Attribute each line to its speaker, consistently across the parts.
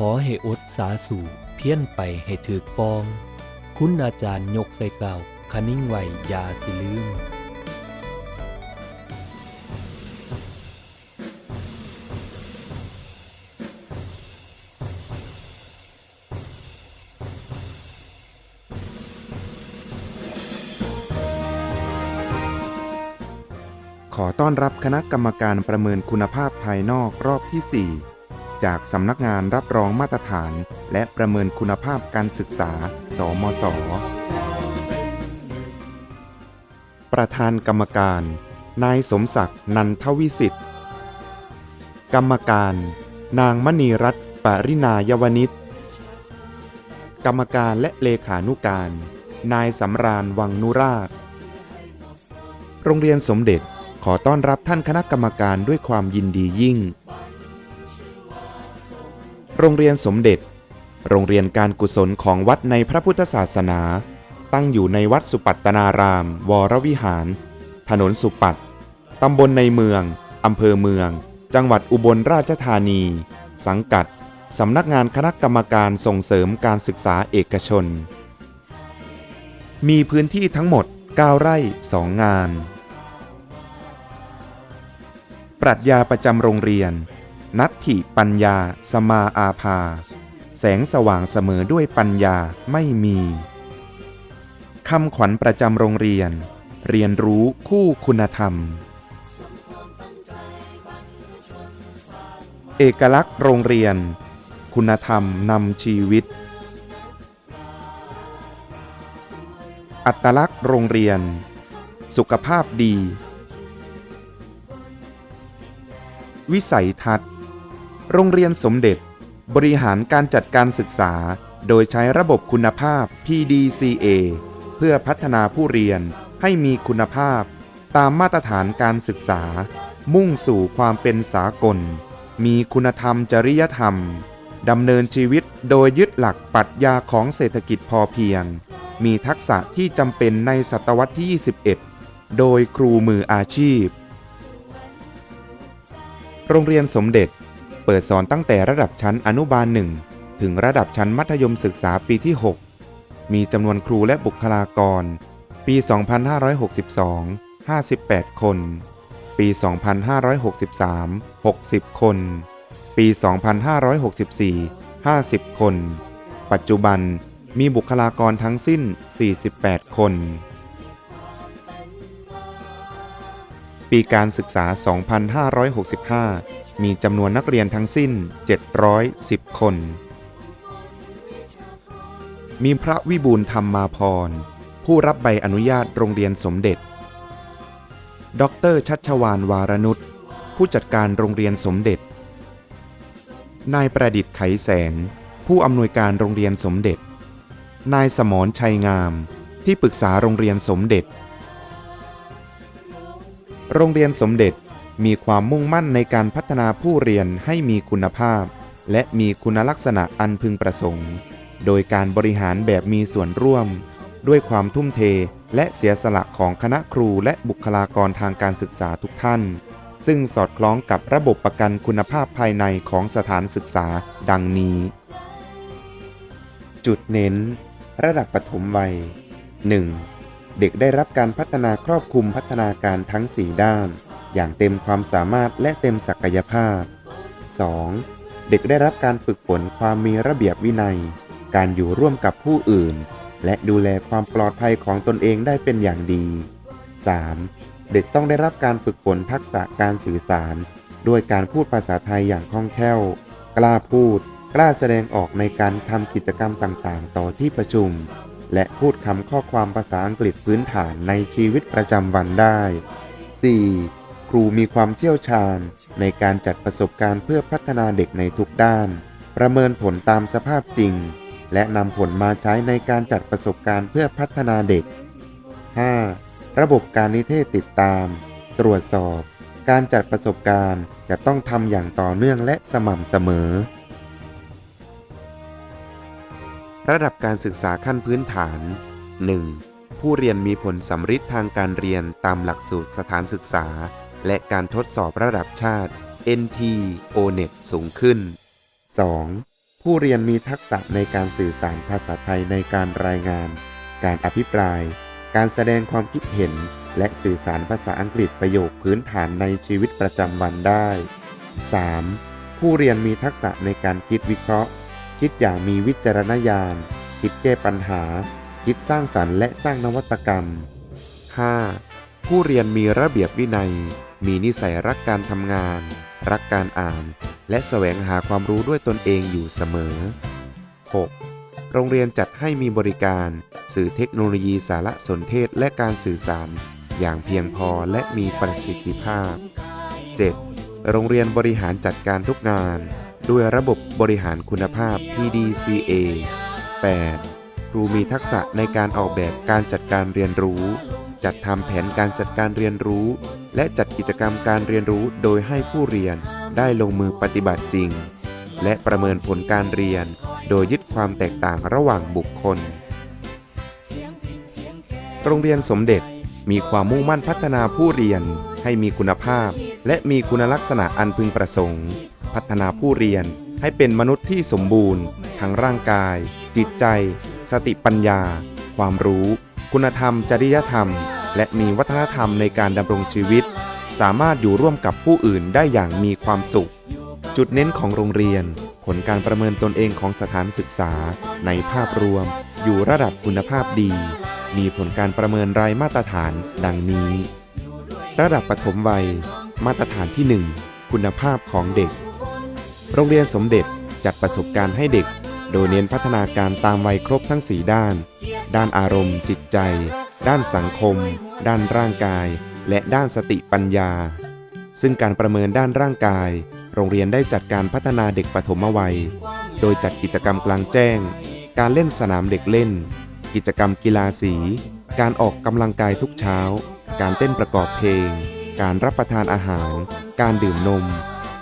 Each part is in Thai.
Speaker 1: ขอให้อดสาสู่เพี้ยนไปให้ถือปอง คุณอาจารย์ยกใส่เก่าคนิ่งไว้ยาสิลืม
Speaker 2: ขอต้อนรับคณะกรรมการประเมินคุณภาพภายนอกรอบที่ 4 จากสำนักงานรับรองมาตรฐาน และประเมินคุณภาพการศึกษา สมศประธานกรรมการ นายสมศักดิ์นันทวิสิทธิ์ กรรมการ นางมณีรัตน์ปรินายวนิชกรรมการและเลขานุการ นายสำราญวังนุราช โรงเรียนสมเด็จขอต้อนรับท่านคณะกรรมการด้วยความยินดียิ่ง โรงเรียนสมเด็จ โรงเรียนการกุศลของวัดในพระพุทธศาสนา ตั้งอยู่ในวัดสุปัตตนาราม วรวิหาร ถนนสุปัตตำบลในเมือง อำเภอเมือง จังหวัดอุบลราชธานี สังกัด สำนักงานคณะกรรมการส่งเสริมการศึกษาเอกชน มีพื้นที่ทั้งหมด 9 ไร่ 2 งาน ปรัชญาประจำโรงเรียน นัตถิปัญญาสมาอาภา แสงสว่างเสมอด้วยปัญญาไม่มีคำขวัญประจำโรงเรียน เรียนรู้คู่คุณธรรม เอกลักษณ์โรงเรียน คุณธรรมนำชีวิต อัตลักษณ์โรงเรียน สุขภาพดี วิสัยทัศน์ โรงเรียนสมเด็จ บริหารการจัดการศึกษา โดยใช้ระบบคุณภาพ PDCA เพื่อพัฒนาผู้เรียนให้มีคุณภาพ ตามมาตรฐานการศึกษา มุ่งสู่ความเป็นสากล มีคุณธรรมจริยธรรมดำเนินชีวิตโดยยึดหลักปรัชญาของเศรษฐกิจพอเพียง มีทักษะที่จำเป็นในศตวรรษที่ 21 โดยครูมืออาชีพ โรงเรียนสมเด็จ เปิดสอนตั้งแต่ระดับชั้นอนุบาล1ถึงระดับชั้นมัธยมศึกษาปีที่ 6 มีจำนวนครูและบุคลากร ปี 2562 58 คน ปี 2563 60 คน ปี 2564 50 คน ปัจจุบันมีบุคลากรทั้งสิ้น 48 คน ปีการศึกษา 2565 มีจำนวนนักเรียนทั้งสิ้น 710 คน มีพระวิบูลธรรมาพร ผู้รับใบอนุญาตโรงเรียนสมเด็จ ดรชัชวานวารนุชผู้จัดการโรงเรียนสมเด็จ นายประดิษฐ์ไขแสง ผู้อำนวยการโรงเรียนสมเด็จ นายสมรชัยงาม ที่ปรึกษาโรงเรียนสมเด็จ โรงเรียนสมเด็จมีความมุ่งมั่นในการพัฒนาผู้เรียนให้มีคุณภาพ และมีคุณลักษณะอันพึงประสงค์ โดยการบริหารแบบมีส่วนร่วม ด้วยความทุ่มเทและเสียสละของคณะครูและบุคลากรทางการศึกษาทุกท่าน ซึ่งสอดคล้องกับระบบประกันคุณภาพภายในของสถานศึกษาดังนี้ จุดเน้น ระดับปฐมวัย 1. เด็กได้รับการพัฒนาครอบคลุมพัฒนาการทั้ง 4 ด้าน อย่างเต็มความสามารถและเต็มศักยภาพ 2. เด็กได้รับการฝึกฝนความมีระเบียบวินัย การอยู่ร่วมกับผู้อื่น และดูแลความปลอดภัยของตนเองได้เป็นอย่างดี 3. เด็กต้องได้รับการฝึกฝนทักษะการสื่อสาร ด้วยการพูดภาษาไทยอย่างคล่องแคล่ว กล้าพูด กล้าแสดงออกในการทำกิจกรรมต่างๆ ต่อที่ประชุม และพูดคำข้อความภาษาอังกฤษพื้นฐานในชีวิตประจำวันได้ 4. ครูมีความเชี่ยวชาญ ในการจัดประสบการณ์เพื่อพัฒนาเด็กในทุกด้าน ประเมินผลตามสภาพจริง และนำผลมาใช้ในการจัดประสบการณ์เพื่อพัฒนาเด็ก 5. ระบบการนิเทศติดตาม ตรวจสอบ การจัดประสบการณ์จะต้องทำอย่างต่อเนื่องและสม่ำเสมอ ระดับการศึกษาขั้นพื้นฐาน 1. ผู้เรียนมีผลสำฤทธิ์ทางการเรียนตามหลักสูตรสถานศึกษา และการทดสอบระดับชาติ NT O-NET สูงขึ้น 2. ผู้เรียนมีทักษะในการสื่อสารภาษาไทยในการรายงาน การอภิปราย การแสดงความคิดเห็น และสื่อสารภาษาอังกฤษประโยคพื้นฐานในชีวิตประจำวันได้ 3. ผู้เรียนมีทักษะในการคิดวิเคราะห์ คิดอย่างมีวิจารณญาณ คิดแก้ปัญหา คิดสร้างสรรค์และสร้างนวัตกรรม 5. ผู้เรียนมีระเบียบวินัย มีนิสัยรักการทำงาน รักการอ่าน และแสวงหาความรู้ด้วยตนเองอยู่เสมอ 6. โรงเรียนจัดให้มีบริการ สื่อเทคโนโลยีสารสนเทศและการสื่อสาร อย่างเพียงพอและมีประสิทธิภาพ 7. โรงเรียนบริหารจัดการทุกงาน ด้วยระบบบริหารคุณภาพ PDCA 8. ครูมีทักษะในการออกแบบการจัดการเรียนรู้ จัดทำแผนการจัดการเรียนรู้ และจัดกิจกรรมการเรียนรู้โดยให้ผู้เรียนได้ลงมือปฏิบัติจริง และประเมินผลการเรียน โดยยึดความแตกต่างระหว่างบุคคล โรงเรียนสมเด็จมีความมุ่งมั่นพัฒนาผู้เรียนให้มีคุณภาพ และมีคุณลักษณะอันพึงประสงค์ พัฒนาผู้เรียน ให้เป็นมนุษย์ที่สมบูรณ์ ทั้งร่างกาย จิตใจ สติปัญญา ความรู้ คุณธรรม จริยธรรม และมีวัฒนธรรมในการดำรงชีวิต สามารถอยู่ร่วมกับผู้อื่นได้อย่างมีความสุข จุดเน้นของโรงเรียน ผลการประเมินตนเองของสถานศึกษา ในภาพรวม อยู่ระดับคุณภาพดี มีผลการประเมินรายมาตรฐาน ดังนี้ ระดับปฐมวัย มาตรฐานที่ 1 คุณภาพของเด็ก โรงเรียนสมเด็จจัดประสบการณ์ให้เด็ก โดยเน้นพัฒนาการตามวัยครบทั้ง 4 ด้าน ด้านอารมณ์ จิตใจ ด้านสังคม ด้านร่างกาย และด้านสติปัญญา ซึ่งการประเมินด้านร่างกาย โรงเรียนได้จัดการพัฒนาเด็กปฐมวัย โดยจัดกิจกรรมกลางแจ้ง การเล่นสนามเด็กเล่น กิจกรรมกีฬาสี การออกกำลังกายทุกเช้า การเต้นประกอบเพลง การรับประทานอาหาร การดื่มนม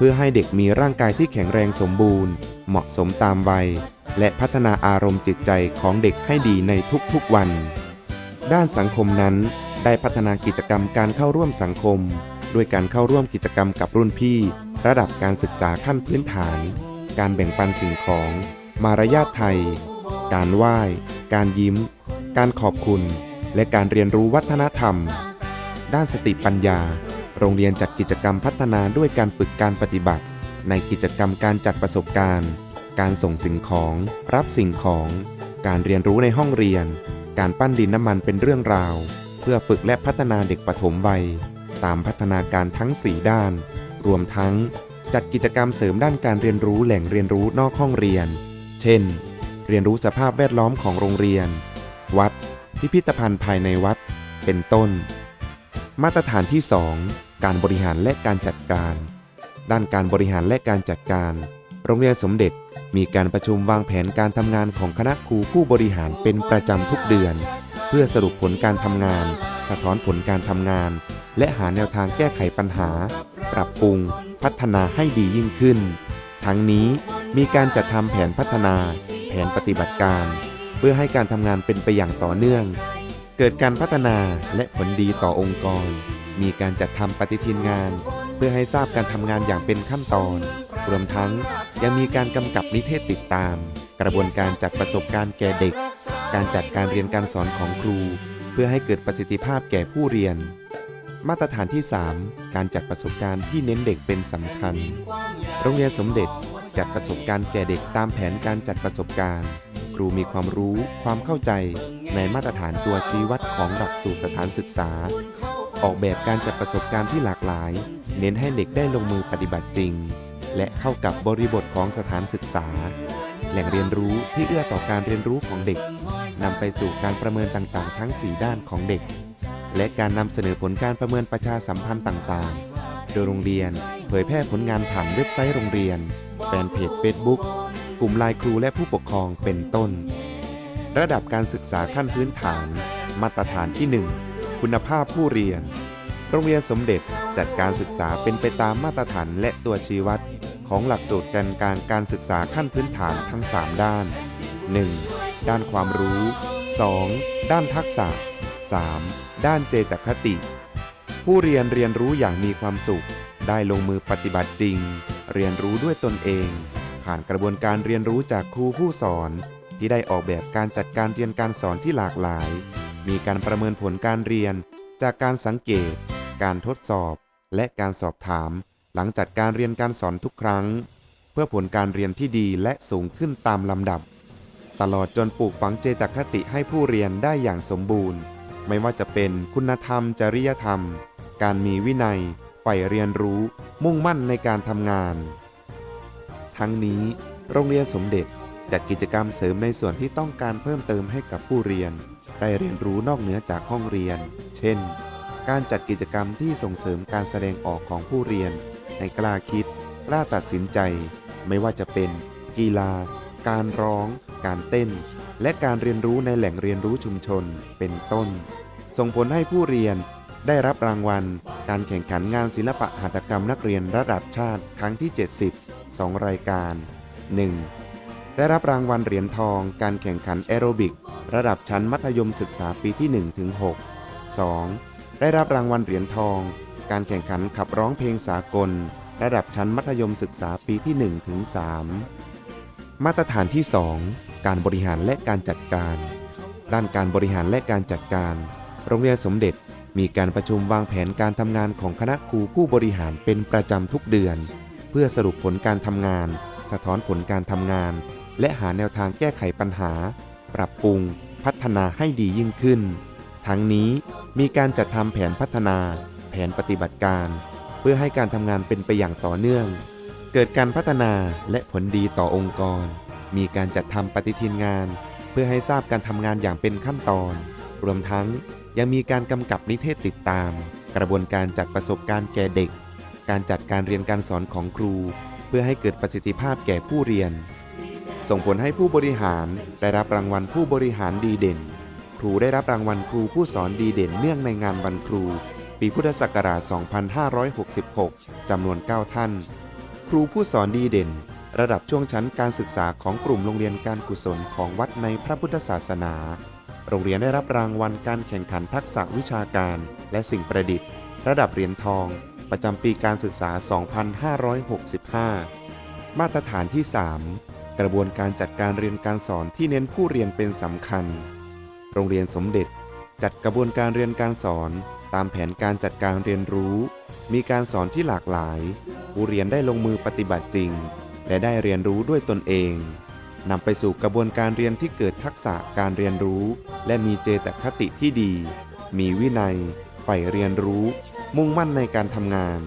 Speaker 2: เพื่อให้เด็กมีร่างกายที่แข็งแรงสมบูรณ์ เหมาะสมตามวัย และพัฒนาอารมณ์จิตใจของเด็กให้ดีในทุกๆวัน ด้านสังคมนั้น ได้พัฒนากิจกรรมการเข้าร่วมสังคม ด้วยการเข้าร่วมกิจกรรมกับรุ่นพี่ ระดับการศึกษาขั้นพื้นฐาน การแบ่งปันสิ่งของ มารยาทไทย การไหว้ การยิ้ม การขอบคุณ และการเรียนรู้วัฒนธรรม ด้านสติปัญญา โรงเรียนจัดกิจกรรมพัฒนาด้วยการฝึกการปฏิบัติ ในกิจกรรมการจัดประสบการณ์ การส่งสิ่งของ รับสิ่งของ การเรียนรู้ในห้องเรียน การปั้นดินน้ำมันเป็นเรื่องราว เพื่อฝึกและพัฒนาเด็กปฐมวัย ตามพัฒนาการทั้ง 4 ด้าน รวมทั้ง จัดกิจกรรมเสริมด้านการเรียนรู้แหล่งเรียนรู้นอกห้องเรียน เช่น เรียนรู้สภาพแวดล้อมของโรงเรียน วัด พิพิธภัณฑ์ภายในวัด เป็นต้น มาตรฐานที่ 2 การบริหารและการจัดการ ด้านการบริหารและการจัดการ โรงเรียนสมเด็จมีการประชุมวางแผนการทำงานของคณะครูผู้บริหารเป็นประจำทุกเดือน เพื่อสรุปผลการทำงาน สะท้อนผลการทำงาน และหาแนวทางแก้ไขปัญหา ปรับปรุง พัฒนาให้ดียิ่งขึ้น ทั้งนี้มีการจัดทำแผนพัฒนา แผนปฏิบัติการ เพื่อให้การทำงานเป็นไปอย่างต่อเนื่อง เกิดการพัฒนาและผลดีต่อองค์กร มีการจัดทำปฏิทินงาน เพื่อให้ทราบการทำงานอย่างเป็นขั้นตอน รวมทั้งยังมีการกำกับนิเทศติดตาม กระบวนการจัดประสบการณ์แก่เด็ก การจัดการเรียนการสอนของครู เพื่อให้เกิดประสิทธิภาพแก่ผู้เรียน มาตรฐานที่ 3 การจัดประสบการณ์ที่เน้นเด็กเป็นสำคัญ โรงเรียนสมเด็จจัดประสบการณ์แก่เด็กตามแผนการจัดประสบการณ์ ครูมีความรู้ความเข้าใจในมาตรฐานตัวชี้วัดของหลักสูตรสถานศึกษา ออกแบบการจัดประสบการณ์ที่หลากหลาย เน้นให้เด็กได้ลงมือปฏิบัติจริง และเข้ากับบริบทของสถานศึกษา แหล่งเรียนรู้ที่เอื้อต่อการเรียนรู้ของเด็กนำไปสู่การประเมินต่างๆ ทั้ง 4 ด้านของเด็ก และการนำเสนอผลการประเมินประชาสัมพันธ์ต่างๆ โดยโรงเรียนเผยแพร่ผลงานผ่านเว็บไซต์โรงเรียน แฟนเพจ Facebook กลุ่มไลน์ครูและผู้ปกครองเป็นต้น ระดับการศึกษาขั้นพื้นฐาน มาตรฐานที่ 1 คุณภาพผู้เรียน โรงเรียนสมเด็จจัดการศึกษาเป็นไปตามมาตรฐานและตัวชี้วัด ของหลักสูตรแกนกางการศึกษาขั้นพื้นฐานทั้ง 3 ด้าน 1. ด้านความรู้ 2. ด้านทักษะ 3. ด้านเจตคติ ผู้เรียนเรียนรู้อย่างมีความสุข ได้ลงมือปฏิบัติจริง เรียนรู้ด้วยตนเอง ผ่านกระบวนการเรียนรู้จากครูผู้สอน ที่ได้ออกแบบการจัดการเรียนการสอนที่หลากหลาย มีการประเมินผลการเรียน จากการสังเกต การทดสอบ และการสอบถาม หลังจัดการเรียนการสอนทุกครั้ง เพื่อผลการเรียนที่ดีและสูงขึ้นตามลำดับ ตลอดจนปลูกฝังเจตคติให้ผู้เรียนได้อย่างสมบูรณ์ ไม่ว่าจะเป็นคุณธรรม จริยธรรม การมีวินัยใฝ่เรียนรู้ มุ่งมั่นในการทำงาน ทั้งนี้โรงเรียนสมเด็จจัดกิจกรรมเสริมในส่วนที่ต้องการเพิ่มเติมให้กับผู้เรียน ได้เรียนรู้นอกเหนือจากห้องเรียน เช่น การจัดกิจกรรมที่ส่งเสริมการแสดงออกของผู้เรียน ให้กล้าคิด กล้าตัดสินใจ ไม่ว่าจะเป็น กีฬา การร้อง การเต้น และการเรียนรู้ในแหล่งเรียนรู้ชุมชน เป็นต้น ส่งผลให้ผู้เรียนได้รับรางวัล การแข่งขันงานศิลปะหัตถกรรมนักเรียนระดับชาติครั้งที่ 70 2 รายการ 1. ได้รับรางวัลเหรียญทอง การแข่งขันแอโรบิก ระดับชั้นมัธยมศึกษาปีที่ 1 ถึง 6 2. ได้รับรางวัลเหรียญทอง การแข่งขันขับร้องเพลงสากล ระดับชั้นมัธยมศึกษาปีที่ 1 ถึง 3 มาตรฐานที่ 2 การบริหารและการจัดการ ด้านการบริหารและการจัดการ โรงเรียนสมเด็จมีการประชุมวางแผนการทำงานของคณะครูผู้บริหารเป็นประจำทุกเดือน เพื่อสรุปผลการทำงาน สะท้อนผลการทำงาน และหาแนวทางแก้ไขปัญหา ปรับปรุง พัฒนาให้ดียิ่งขึ้น ทั้งนี้มีการจัดทำแผนพัฒนา แผนปฏิบัติการ เพื่อให้การทำงานเป็นไปอย่างต่อเนื่อง เกิดการพัฒนาและผลดีต่อองค์กร มีการจัดทำปฏิทินงาน เพื่อให้ทราบการทำงานอย่างเป็นขั้นตอน รวมทั้งยังมีการกำกับนิเทศติดตาม กระบวนการจัดประสบการณ์แก่เด็ก การจัดการเรียนการสอนของครู เพื่อให้เกิดประสิทธิภาพแก่ผู้เรียน ส่งผลให้ผู้บริหารได้รับรางวัลผู้บริหารดีเด่น ครูได้รับรางวัลครูผู้สอนดีเด่นเนื่องในงานวันครู ปีพุทธศักราช 2566 จำนวน 9 ท่าน ครูผู้สอนดีเด่น ระดับช่วงชั้นการศึกษาของกลุ่มโรงเรียนการกุศลของวัดในพระพุทธศาสนา โรงเรียนได้รับรางวัลการแข่งขันทักษะวิชาการ และสิ่งประดิษฐ์ ระดับเหรียญทอง ประจำปีการศึกษา 2565 มาตรฐานที่ 3 กระบวนการจัดการเรียนการสอนที่เน้นผู้เรียนเป็นสำคัญ โรงเรียนสมเด็จจัดกระบวนการเรียนการสอน ตามแผนการจัดการเรียนรู้ มีการสอนที่หลากหลาย ผู้เรียนได้ลงมือปฏิบัติจริง และได้เรียนรู้ด้วยตนเองนำไปสู่กระบวนการเรียนที่เกิดทักษะการเรียนรู้ และมีเจตคติที่ดี มีวินัยใฝ่เรียนรู้ มุ่งมั่นในการทำงาน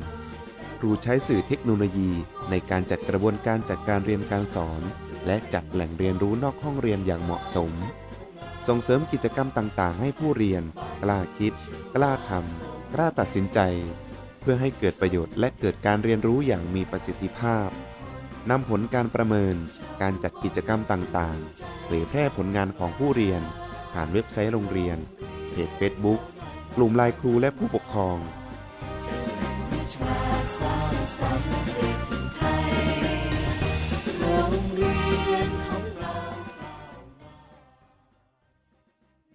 Speaker 2: ครูใช้สื่อเทคโนโลยีในการจัดกระบวนการจัดการเรียนการสอน และจัดแหล่งเรียนรู้นอกห้องเรียนอย่างเหมาะสม ส่งเสริมกิจกรรมต่างๆ ให้ผู้เรียน กล้าคิด กล้าทำกล้าตัดสินใจ เพื่อให้เกิดประโยชน์และเกิดการเรียนรู้อย่างมีประสิทธิภาพนำผลการประเมิน การจัดกิจกรรมต่างๆ เผยแพร่ผลงานของผู้เรียน ผ่านเว็บไซต์โรงเรียน เพจเฟซบุ๊ก กลุ่มไลน์ครูและผู้ปกครอง